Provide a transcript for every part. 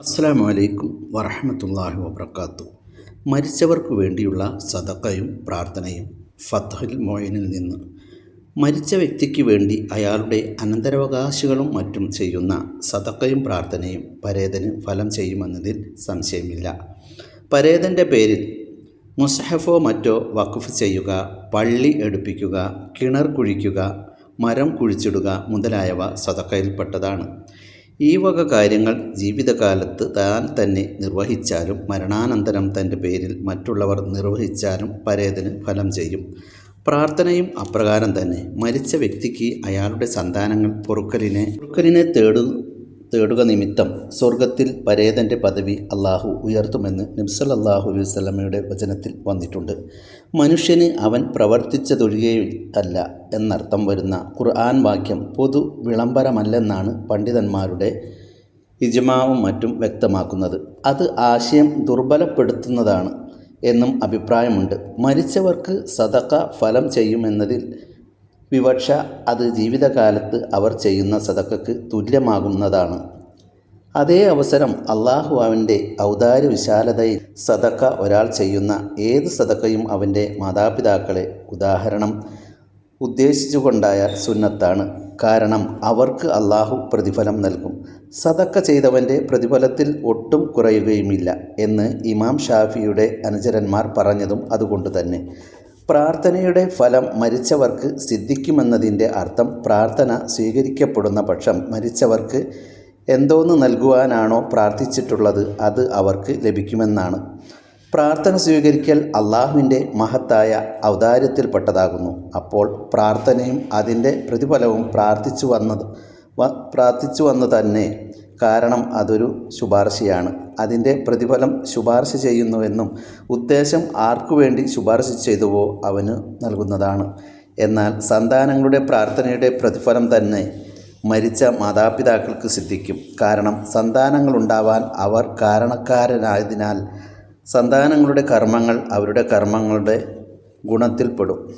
അസ്സാം വലൈക്കും വറഹമത്തല്ലാഹി വബർക്കാത്തു മരിച്ചവർക്ക് വേണ്ടിയുള്ള സദക്കയും പ്രാർത്ഥനയും ഫത്തഹുൽ മോയിനിൽ നിന്ന് മരിച്ച വ്യക്തിക്ക് വേണ്ടി അയാളുടെ അനന്തരാവകാശികളും മറ്റും ചെയ്യുന്ന സദക്കയും പ്രാർത്ഥനയും പരേതന് ഫലം ചെയ്യുമെന്നതിൽ സംശയമില്ല. പരേതന്റെ പേരിൽ മുസഹഫോ മറ്റോ വഖഫ് ചെയ്യുക പള്ളി എടുപ്പിക്കുക കിണർ കുഴിക്കുക മരം കുഴിച്ചിടുക മുതലായവ സദക്കയിൽപ്പെട്ടതാണ് ഈ വക കാര്യങ്ങൾ ജീവിതകാലത്ത് താൻ തന്നെ നിർവഹിച്ചാലും മരണാനന്തരം തന്റെ പേരിൽ മറ്റുള്ളവർ നിർവഹിച്ചാലും പരേതന് ഫലം ചെയ്യും. പ്രാർത്ഥനയും അപ്രകാരം തന്നെ. മരിച്ച വ്യക്തിക്ക് അയാളുടെ സന്താനങ്ങൾ പൊറുക്കലിനെ പൊറുക്കലിനെ തേടു തേടുക നിമിത്തം സ്വർഗത്തിൽ പരേതന്റെ പദവി അള്ളാഹു ഉയർത്തുമെന്ന് നബ്സലല്ലാഹു അലൈഹി വസല്ലമയുടെ വചനത്തിൽ വന്നിട്ടുണ്ട്. മനുഷ്യന് അവൻ പ്രവർത്തിച്ചതൊഴികെ അല്ല എന്നർത്ഥം വരുന്ന ഖുർആൻ വാക്യം പൊതു വിളംബരമല്ലെന്നാണ് പണ്ഡിതന്മാരുടെ ഇജ്മാവും മറ്റും വ്യക്തമാക്കുന്നത്. അത് ആശയം ദുർബലപ്പെടുത്തുന്നതാണ് എന്നും അഭിപ്രായമുണ്ട്. മരിച്ചവർക്ക് സദക്ക ഫലം ചെയ്യുമെന്നതിൽ വിവക്ഷ അത് ജീവിതകാലത്ത് അവർ ചെയ്യുന്ന സദക്കക്ക് തുല്യമാകുന്നതാണ്. അതേ അവസരം അള്ളാഹുവാവിന്റെ ഔദാര്യ വിശാലതയിൽ സദക്ക ഒരാൾ ചെയ്യുന്ന ഏത് സദക്കയും അവന്റെ മാതാപിതാക്കളെ ഉദാഹരണം ഉദ്ദേശിച്ചുകൊണ്ടായ സുന്നത്താണ്. കാരണം അവർക്ക് അള്ളാഹു പ്രതിഫലം നൽകും. സദക്ക ചെയ്തവന്റെ പ്രതിഫലത്തിൽ ഒട്ടും കുറയുകയുമില്ല എന്ന് ഇമാം ഷാഫിയുടെ അനുചരന്മാർ പറഞ്ഞതും അതുകൊണ്ട് തന്നെ. പ്രാർത്ഥനയുടെ ഫലം മരിച്ചവർക്ക് സിദ്ധിക്കുമെന്നതിന്റെ അർത്ഥം പ്രാർത്ഥന സ്വീകരിക്കപ്പെടുന്ന പക്ഷം മരിച്ചവർക്ക് എന്തോന്ന് നൽകുവാനാണോ പ്രാർത്ഥിച്ചിട്ടുള്ളത് അത് അവർക്ക് ലഭിക്കുമെന്നാണ്. പ്രാർത്ഥന സ്വീകരിക്കൽ അള്ളാഹുവിന്റെ മഹത്തായ ഔദാര്യത്തിൽപ്പെട്ടതാകുന്നു. അപ്പോൾ പ്രാർത്ഥനയും അതിന്റെ പ്രതിഫലവും പ്രാർത്ഥിച്ചു വന്നത് പ്രാർത്ഥിച്ചു വന്നു തന്നെ കാരണം അതൊരു ശുപാർശയാണ്. അതിന്റെ പ്രതിഫലം ശുപാർശ ചെയ്യുന്നുവെന്നും ഉദ്ദേശം ആർക്കു വേണ്ടി ശുപാർശ ചെയ്തുവോ അവന് നൽകുന്നതാണ്. എന്നാൽ സന്താനങ്ങളുടെ പ്രാർത്ഥനയുടെ പ്രതിഫലം തന്നെ മരിച്ച മാതാപിതാക്കൾക്ക് സിദ്ധിക്കും. കാരണം സന്താനങ്ങളുണ്ടാവാൻ അവർ കാരണക്കാരനായതിനാൽ സന്താനങ്ങളുടെ കർമ്മങ്ങൾ അവരുടെ കർമ്മങ്ങളുടെ ഗുണത്തിൽപ്പെടും.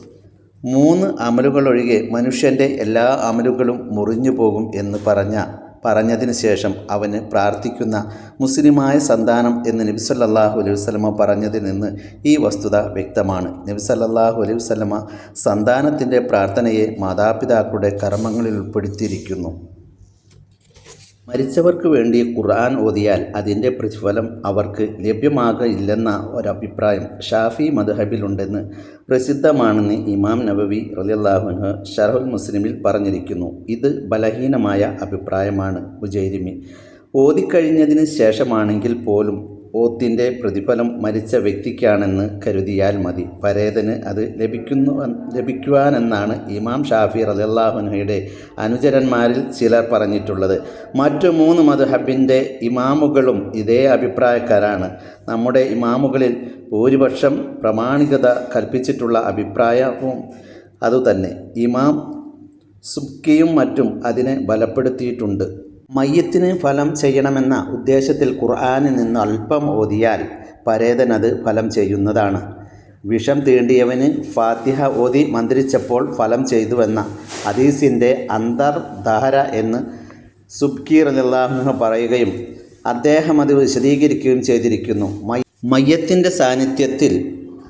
മൂന്ന് അമലുകളൊഴികെ മനുഷ്യന്റെ എല്ലാ അമലുകളും മുറിഞ്ഞു പോകും എന്ന് പറഞ്ഞ പറഞ്ഞതിന് ശേഷം അവന് പ്രാർത്ഥിക്കുന്ന മുസ്ലിമായ സന്താനം എന്ന് നബി സല്ലല്ലാഹു അലൈഹി വസല്ലമ പറഞ്ഞതിൽ നിന്ന് ഈ വസ്തുത വ്യക്തമാണ്. നബി സല്ലല്ലാഹു അലൈഹി വസല്ലമ സന്താനത്തിന്റെ പ്രാർത്ഥനയെ മാതാപിതാക്കളുടെ കർമ്മങ്ങളിൽ ഉൾപ്പെടുത്തിയിരിക്കുന്നു. മരിച്ചവർക്ക് വേണ്ടി ഖുർആൻ ഓതിയാൽ അതിന്റെ പ്രതിഫലം അവർക്ക് ലഭ്യമാകില്ലെന്ന ഒരഭിപ്രായം ഷാഫി മദ്ഹബിലുണ്ടെന്ന് പ്രസിദ്ധമാണെന്ന് ഇമാം നബവി റലിയല്ലാഹുന് ഷർഹുൽ മുസ്ലിമിൽ പറഞ്ഞിരിക്കുന്നു. ഇത് ബലഹീനമായ അഭിപ്രായമാണ് ഉജൈരിമി ഓതിക്കഴിഞ്ഞതിന് ശേഷമാണെങ്കിൽ പോലും ഓത്തിന്റെ പ്രതിഫലം മരിച്ച വ്യക്തിക്കാണെന്ന് കരുതിയാൽ മതി. പരേതന് അത് ലഭിക്കുന്നു ലഭിക്കുവാനെന്നാണ് ഇമാം ഷാഫി റലാഹുനയുടെ അനുചരന്മാരിൽ ചിലർ പറഞ്ഞിട്ടുള്ളത്. മറ്റു മൂന്ന് മദ്ഹബിന്റെ ഇമാമുകളും ഇതേ അഭിപ്രായക്കാരാണ്. നമ്മുടെ ഇമാമുകളിൽ ഭൂരിപക്ഷം പ്രമാണികത കൽപ്പിച്ചിട്ടുള്ള അഭിപ്രായവും അതുതന്നെ. ഇമാം സുബ്കിയും മറ്റും അതിനെ ബലപ്പെടുത്തിയിട്ടുണ്ട്. മയ്യത്തിന് ഫലം ചെയ്യണമെന്ന ഉദ്ദേശത്തിൽ ഖുർആാനിൽ നിന്ന് അല്പം ഓതിയാൽ പരേതനത് ഫലം ചെയ്യുന്നതാണ്. വിഷം തീണ്ടിയവന് ഫാത്തിഹ ഓതി മന്ത്രിച്ചപ്പോൾ ഫലം ചെയ്തുവെന്ന അദീസിന്റെ അന്തർധാര എന്ന് സുബ്കീർ അല്ലാഹു പറയുകയും അദ്ദേഹം അത് വിശദീകരിക്കുകയും ചെയ്തിരിക്കുന്നു. മയ്യത്തിന്റെ സാന്നിധ്യത്തിൽ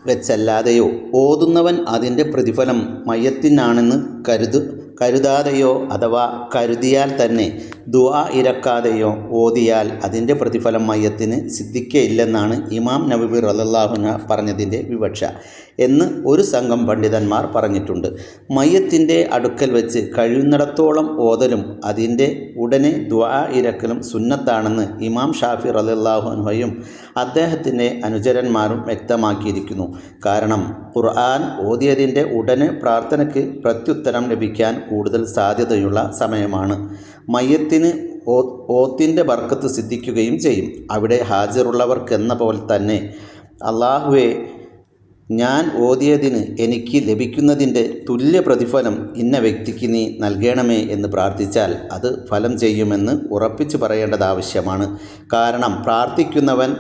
വെച്ചല്ലാതെയോ ഓതുന്നവൻ അതിന്റെ പ്രതിഫലം മയ്യത്തിനാണെന്ന് കരുതു. കരുതാതെയോ അഥവാ കരുതിയാൽ തന്നെ ദുആ ഇരക്കാതെയോ ഓതിയാൽ അതിന്റെ പ്രതിഫലം മയ്യത്തിന് സിദ്ധിക്കയില്ലെന്നാണ് ഇമാം നബിബി റലല്ലാഹുന പറഞ്ഞതിന്റെ വിവക്ഷ എന്ന് ഒരു സംഘം പണ്ഡിതന്മാർ പറഞ്ഞിട്ടുണ്ട്. മയ്യത്തിന്റെ അടുക്കൽ വെച്ച് കഴിയുന്നിടത്തോളം ഓതലും അതിന്റെ ഉടനെ ദ്വാ ഇരക്കലും സുന്നത്താണെന്ന് ഇമാം ഷാഫി റലല്ലാഹുൻഹയും അദ്ദേഹത്തിന്റെ അനുചരന്മാരും വ്യക്തമാക്കിയിരിക്കുന്നു. കാരണം ഖുർആൻ ഓതിയതിന്റെ ഉടനെ പ്രാർത്ഥനയ്ക്ക് പ്രത്യുത്തരം ലഭിക്കാൻ കൂടുതൽ സാധ്യതയുള്ള സമയമാണ്. മയ്യത്തിന് ഓ ഓത്തിന്റെ ബർക്കത്ത് സിദ്ധിക്കുകയും ചെയ്യും. അവിടെ ഹാജറുള്ളവർക്കെന്ന പോലെ തന്നെ അള്ളാഹുവെ ഞാൻ ഓതിയതിന് എനിക്ക് ലഭിക്കുന്നതിന്റെ തുല്യ പ്രതിഫലം ഇന്ന വ്യക്തിക്ക് നീ നൽകണമേ എന്ന് പ്രാർത്ഥിച്ചാൽ അത് ഫലം ചെയ്യുമെന്ന് ഉറപ്പിച്ചു പറയേണ്ടത് ആവശ്യമാണ്. കാരണം പ്രാർത്ഥിക്കുന്നവൻ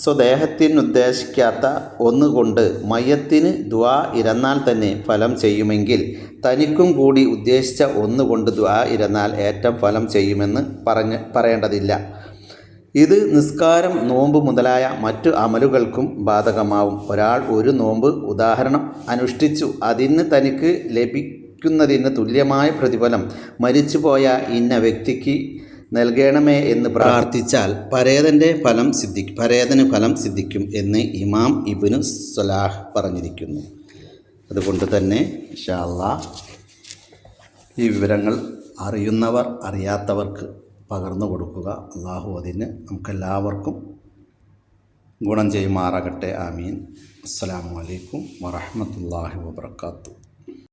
സ്വദേഹത്തിനുദ്ദേശിക്കാത്ത ഒന്നുകൊണ്ട് മയത്തിന് ദ്വാ ഇരന്നാൽ തന്നെ ഫലം ചെയ്യുമെങ്കിൽ തനിക്കും കൂടി ഉദ്ദേശിച്ച ഒന്നുകൊണ്ട് ദ്വാ ഇരന്നാൽ ഏറ്റവും ഫലം ചെയ്യുമെന്ന് പറഞ്ഞ് പറയേണ്ടതില്ല. ഇത് നിസ്കാരം നോമ്പ് മുതലായ മറ്റു അമലുകൾക്കും ബാധകമാവും. ഒരാൾ ഒരു നോമ്പ് ഉദാഹരണം അനുഷ്ഠിച്ചു. അതിന് തനിക്ക് ലഭിക്കുന്നതിന് തുല്യമായ പ്രതിഫലം മരിച്ചുപോയ ഇന്ന വ്യക്തിക്ക് നൽകണമേ എന്ന് പ്രാർത്ഥിച്ചാൽ പരേതന്റെ ഫലം സിദ്ധിക്കും പരേതന് ഫലം സിദ്ധിക്കും എന്ന് ഇമാം ഇബിനു സലാഹ് പറഞ്ഞിരിക്കുന്നു. അതുകൊണ്ട് തന്നെ ഷാള്ള ഈ വിവരങ്ങൾ അറിയുന്നവർ അറിയാത്തവർക്ക് പകർന്നു കൊടുക്കുക. അള്ളാഹു അതിന് നമുക്കെല്ലാവർക്കും ഗുണം ചെയ്യുമാറാകട്ടെ. ആമീൻ. അസ്സാം വലൈക്കും വറഹ്മത്തുള്ളാഹി വബർക്കാത്തു